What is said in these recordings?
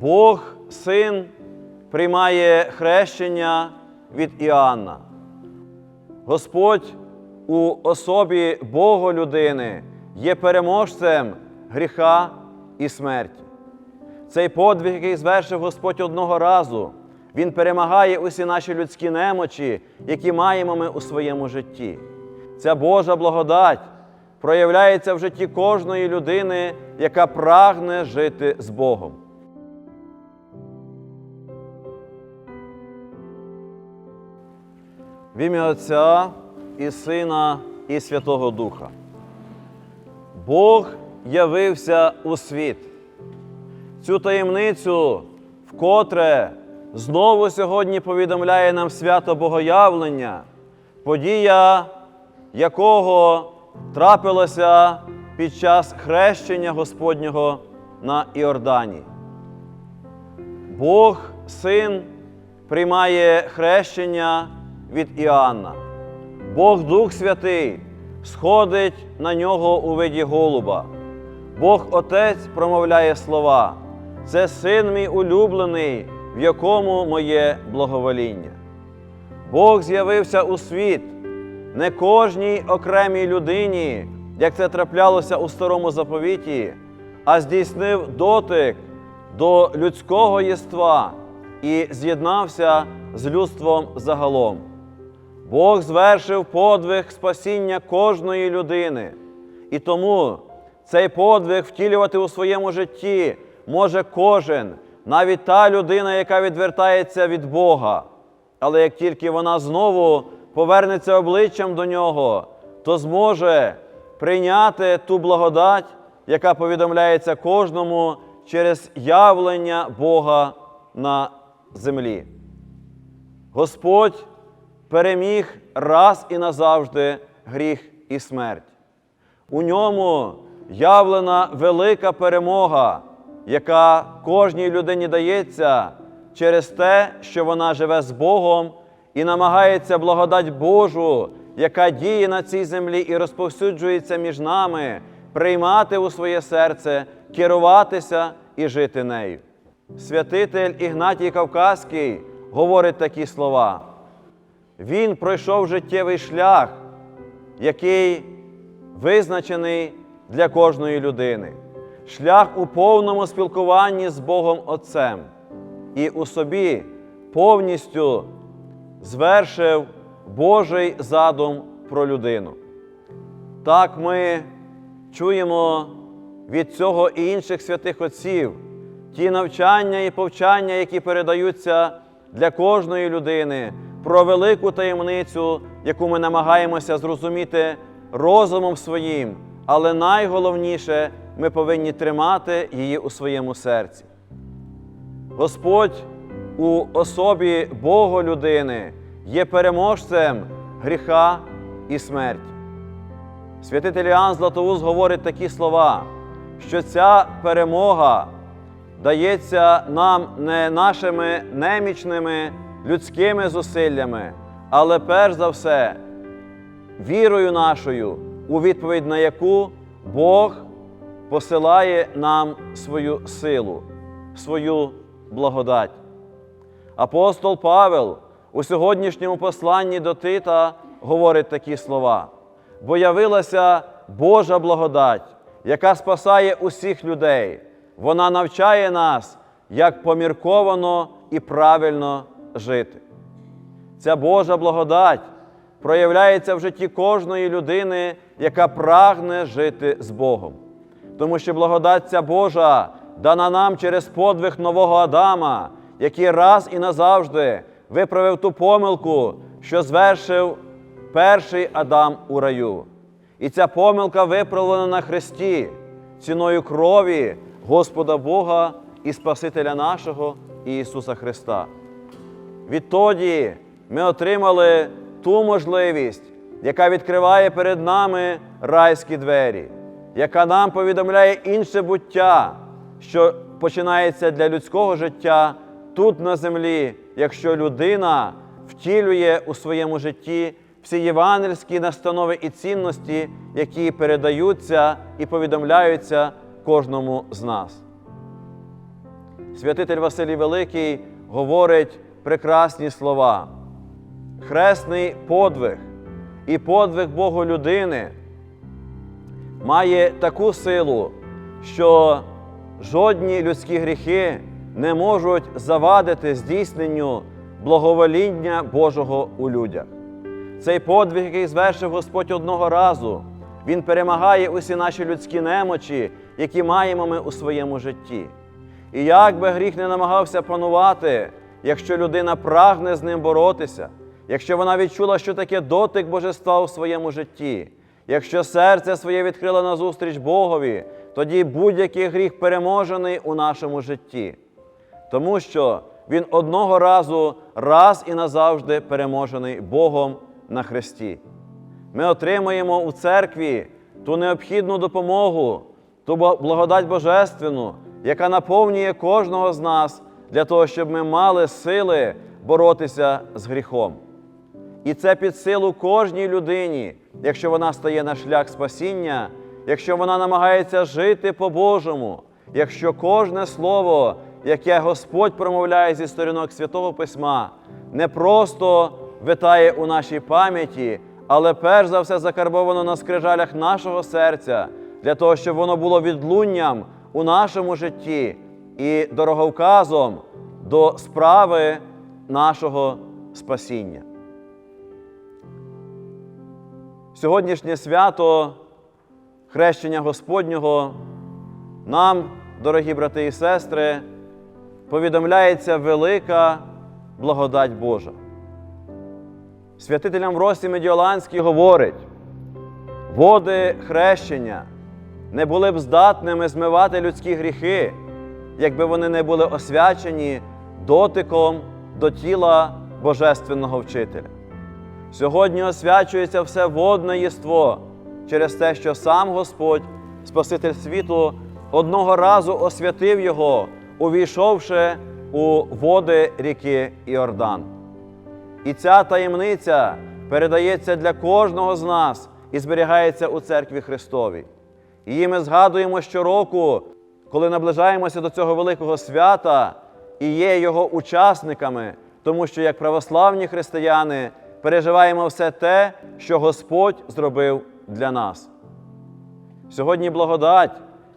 Бог, Син, приймає хрещення від Іоанна. Господь у особі Бога людини є переможцем гріха і смерті. Цей подвиг, який звершив Господь одного разу, Він перемагає усі наші людські немочі, які маємо ми у своєму житті. Ця Божа благодать проявляється в житті кожної людини, яка прагне жити з Богом. В ім'я Отця і Сина, і Святого Духа. Бог явився у світ. Цю таємницю вкотре знову сьогодні повідомляє нам свято Богоявлення, подія якого трапилася під час хрещення Господнього на Іордані. Бог, Син, приймає хрещення від Іоанна. Бог Дух Святий сходить на нього у виді голуба. Бог Отець промовляє слова. Це син мій улюблений, в якому моє благовоління. Бог з'явився у світ не кожній окремій людині, як це траплялося у старому заповіті, а здійснив дотик до людського єства і з'єднався з людством загалом. Бог звершив подвиг спасіння кожної людини. І тому цей подвиг втілювати у своєму житті може кожен, навіть та людина, яка відвертається від Бога. Але як тільки вона знову повернеться обличчям до нього, то зможе прийняти ту благодать, яка повідомляється кожному через явлення Бога на землі. Господь переміг раз і назавжди гріх і смерть. У ньому явлена велика перемога, яка кожній людині дається через те, що вона живе з Богом і намагається благодать Божу, яка діє на цій землі і розповсюджується між нами, приймати у своє серце, керуватися і жити нею. Святитель Ігнатій Кавказький говорить такі слова. Він пройшов життєвий шлях, який визначений для кожної людини, шлях у повному спілкуванні з Богом Отцем і у собі повністю звершив Божий задум про людину. Так ми чуємо від цього і інших святих отців ті навчання і повчання, які передаються для кожної людини, про велику таємницю, яку ми намагаємося зрозуміти розумом своїм, але найголовніше, ми повинні тримати її у своєму серці. Господь у особі Бога людини є переможцем гріха і смерті. Святитель Іоанн Златоуст говорить такі слова, що ця перемога дається нам не нашими немічними людськими зусиллями, але перш за все вірою нашою, у відповідь на яку Бог посилає нам свою силу, свою благодать. Апостол Павел у сьогоднішньому посланні до Тита говорить такі слова: бо явилася Божа благодать, яка спасає усіх людей. Вона навчає нас, як помірковано і правильно жити. Ця Божа благодать проявляється в житті кожної людини, яка прагне жити з Богом. Тому що благодать ця Божа дана нам через подвиг нового Адама, який раз і назавжди виправив ту помилку, що звершив перший Адам у раю. І ця помилка виправлена на Христі ціною крові Господа Бога і Спасителя нашого Ісуса Христа. Відтоді ми отримали ту можливість, яка відкриває перед нами райські двері, яка нам повідомляє інше буття, що починається для людського життя тут на землі, якщо людина втілює у своєму житті всі євангельські настанови і цінності, які передаються і повідомляються кожному з нас. святитель Василій Великий говорить прекрасні слова. Хресний подвиг і подвиг Богу людини має таку силу, що жодні людські гріхи не можуть завадити здійсненню благовоління Божого у людях. Цей подвиг, який звершив Господь одного разу, Він перемагає усі наші людські немочі, які маємо ми у своєму житті. І як би гріх не намагався панувати, якщо людина прагне з ним боротися, якщо вона відчула, що таке дотик божества у своєму житті, якщо серце своє відкрило назустріч Богові, тоді будь-який гріх переможений у нашому житті. Тому що він одного разу раз і назавжди переможений Богом на хресті. Ми отримуємо у церкві ту необхідну допомогу, ту благодать Божественну, яка наповнює кожного з нас для того, щоб ми мали сили боротися з гріхом. І це під силу кожній людині, якщо вона стає на шлях спасіння, якщо вона намагається жити по-божому, якщо кожне слово, яке Господь промовляє зі сторінок Святого Письма, не просто витає у нашій пам'яті, але перш за все закарбовано на скрижалях нашого серця, для того, щоб воно було відлунням у нашому житті і дороговказом до справи нашого спасіння. Сьогоднішнє свято хрещення Господнього нам, дорогі брати і сестри, повідомляється велика благодать Божа. Святитель Амвросій Медіоланський говорить, води хрещення не були б здатними змивати людські гріхи, якби вони не були освячені дотиком до тіла Божественного вчителя. Сьогодні освячується все водне єство через те, що сам Господь, Спаситель світу, одного разу освятив його, увійшовши у води ріки Іордан. І ця таємниця передається для кожного з нас і зберігається у церкві Христовій. Її ми згадуємо щороку, коли наближаємося до цього великого свята і є його учасниками, тому що як православні християни переживаємо все те, що Господь зробив для нас. Сьогодні благодать,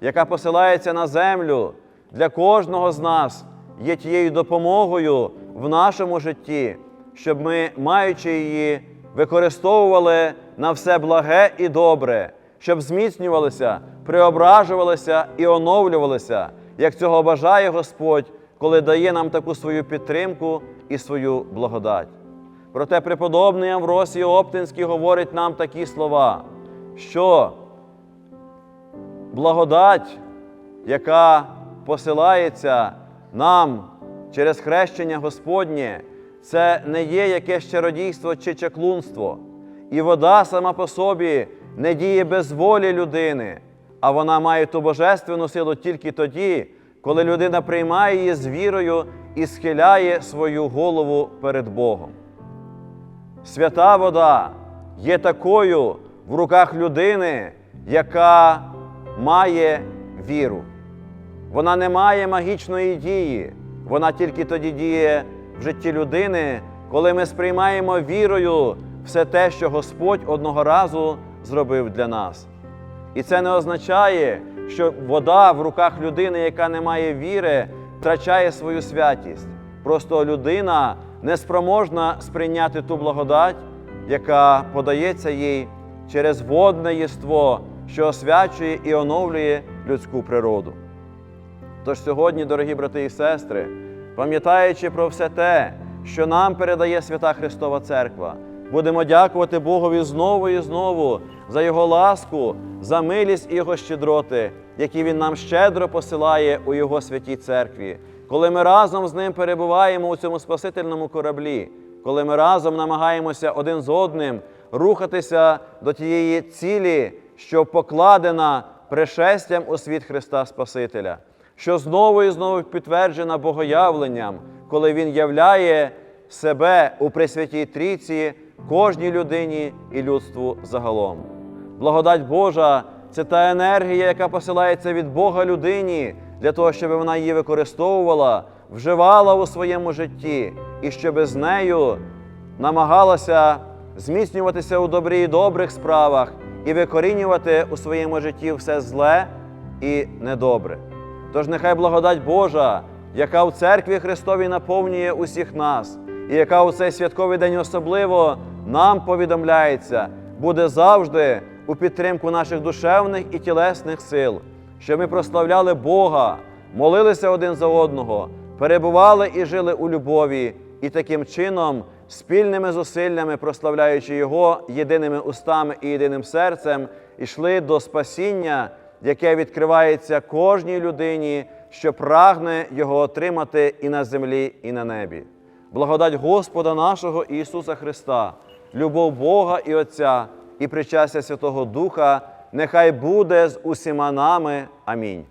яка посилається на землю для кожного з нас, є тією допомогою в нашому житті, щоб ми, маючи її, використовували на все благе і добре, щоб зміцнювалися, преображувалися і оновлювалися, як цього бажає Господь, коли дає нам таку свою підтримку і свою благодать. Проте преподобний Амвросій Оптинський говорить нам такі слова, що благодать, яка посилається нам через хрещення Господнє, це не є якесь чародійство чи чаклунство. І вода сама по собі не діє без волі людини, а вона має ту божественну силу тільки тоді, коли людина приймає її з вірою і схиляє свою голову перед Богом. Свята вода є такою в руках людини, яка має віру. Вона не має магічної дії, вона тільки тоді діє в житті людини, коли ми сприймаємо вірою все те, що Господь одного разу зробив для нас. І це не означає, що вода в руках людини, яка не має віри, втрачає свою святість. Просто людина неспроможна сприйняти ту благодать, яка подається їй через водне єство, що освячує і оновлює людську природу. Тож сьогодні, дорогі брати і сестри, пам'ятаючи про все те, що нам передає Свята Христова Церква, будемо дякувати Богові знову і знову за Його ласку, за милість і Його щедроти, які Він нам щедро посилає у Його святій церкві, коли ми разом з ним перебуваємо у цьому спасительному кораблі, коли ми разом намагаємося один з одним рухатися до тієї цілі, що покладена пришестям у світ Христа Спасителя, що знову і знову підтверджена Богоявленням, коли Він являє себе у Пресвятій Трійці кожній людині і людству загалом. Благодать Божа це та енергія, яка посилається від Бога людині для того, щоб вона її використовувала, вживала у своєму житті, і щоб з нею намагалася зміцнюватися у добрі і добрих справах і викорінювати у своєму житті все зле і недобре. Тож нехай благодать Божа, яка в церкві Христовій наповнює усіх нас, і яка у цей святковий день особливо нам повідомляється, буде завжди у підтримку наших душевних і тілесних сил, щоб ми прославляли Бога, молилися один за одного, перебували і жили у любові, і таким чином, спільними зусиллями, прославляючи Його єдиними устами і єдиним серцем, йшли до спасіння, яке відкривається кожній людині, що прагне його отримати і на землі, і на небі. Благодать Господа нашого Ісуса Христа, любов Бога і Отця і причастя Святого Духа, нехай буде з усіма нами. Амінь.